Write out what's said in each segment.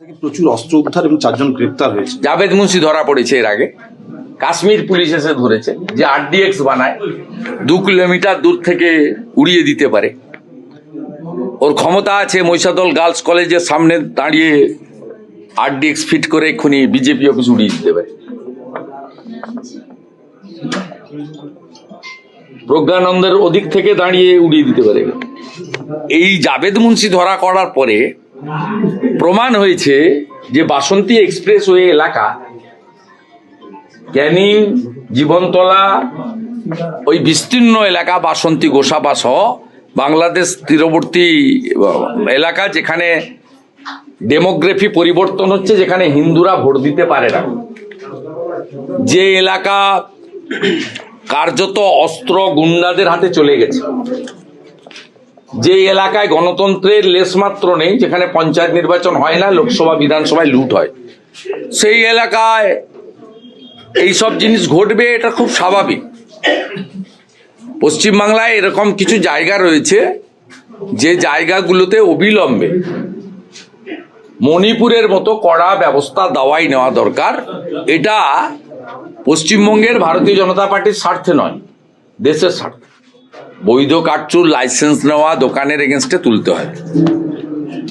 থেকে প্রচুর অস্ত্র উদ্ধার এবং চারজন গ্রেপ্তার হয়েছে। জাভেদ মুন্সি ধরা পড়েছে এর আগে। কাশ্মীর পুলিশ এসে ধরেছে যে আরডিএক্স বানায়, দু কিলোমিটার দূর থেকে উড়িয়ে দিতে পারে। ওর ক্ষমতা আছে মহিষাদল গার্লস কলেজের সামনে দাঁড়িয়ে আরডিএক্স ফিট করে এক্ষুনি বিজেপি অফিস উড়িয়ে দিতে পারে। প্রজ্ঞানন্দের ওদিক থেকে দাঁড়িয়ে উড়িয়ে দিতে পারে। এই জাভেদ মুন্সি ধরা করার পরে প্রমাণ হয়েছে যে বাসন্তী এক্সপ্রেসওয়ে এলাকা ক্যানিং জীবনতলা, ওই বিস্তীর্ণ এলাকা বাসন্তী গোসাবা সহ বাংলাদেশ তীরবর্তী এলাকা যেখানে ডেমোগ্রাফি পরিবর্তন হচ্ছে, যেখানে হিন্দুরা ভোট দিতে পারে না। যে এলাকা কার্যত অস্ত্র গুন্ডাদের হাতে চলে গেছে। যে এলাকায় গণতন্ত্রের লেশমাত্র নেই, যেখানে পঞ্চায়েত নির্বাচন হয় না, লোকসভা, বিধানসভায় লুট হয়। সেই এলাকায় এইসব জিনিস ঘটবে, এটা খুব স্বাভাবিক। পশ্চিমবাংলায় এরকম কিছু জায়গা রয়েছে, যে জায়গাগুলোতে অবিলম্বে মণিপুরের মতো কড়া ব্যবস্থা দেওয়াই নেওয়া দরকার। এটা পশ্চিমবঙ্গের ভারতীয় জনতা পার্টির স্বার্থে নয়, দেশের স্বার্থে। বৈধ কাটচুর লাইসেন্স নেওয়া দোকানের এগেনস্টে তুলতে হয়।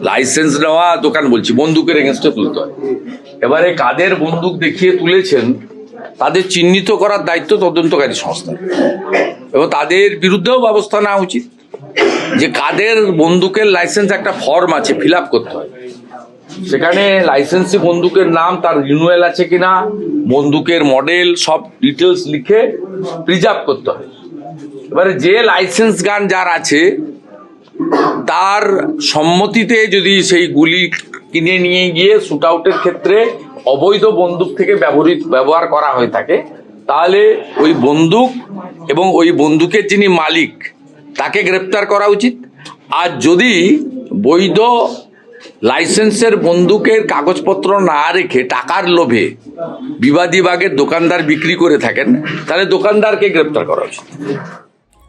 লাইসেন্স নেওয়া দোকান বলছি, বন্দুকের এগেনস্টে তুলতে হয়। এবারে কাদের বন্দুক দেখিয়ে তুলেছেন, তাদের চিহ্নিত করার দায়িত্ব তদন্তকারী সংস্থা। এবং তাদের বিরুদ্ধেও ব্যবস্থা নেওয়া উচিত যে কাদের বন্দুকের লাইসেন্স একটা ফর্ম আছে ফিল করতে হয়। সেখানে লাইসেন্সি বন্দুকের নাম, তার রিনুয়াল আছে কিনা, বন্দুকের মডেল সব ডিটেলস লিখে প্রিজার্ভ করতে হয়। এবারে যে লাইসেন্স গান যার আছে, তার সম্মতিতে যদি সেই গুলি কিনে নিয়ে গিয়ে শুট আউটের ক্ষেত্রে অবৈধ বন্দুক থেকে ব্যবহৃত, ব্যবহার করা হয়ে থাকে, তাহলে ওই বন্দুক এবং ওই বন্দুকের যিনি মালিক, তাকে গ্রেপ্তার করা উচিত। আর যদি বৈধ লাইসেন্সের বন্দুকের কাগজপত্র না রেখে টাকার লোভে বিবাদী বাগের দোকানদার বিক্রি করে থাকেন, তাহলে দোকানদারকে গ্রেপ্তার করা উচিত।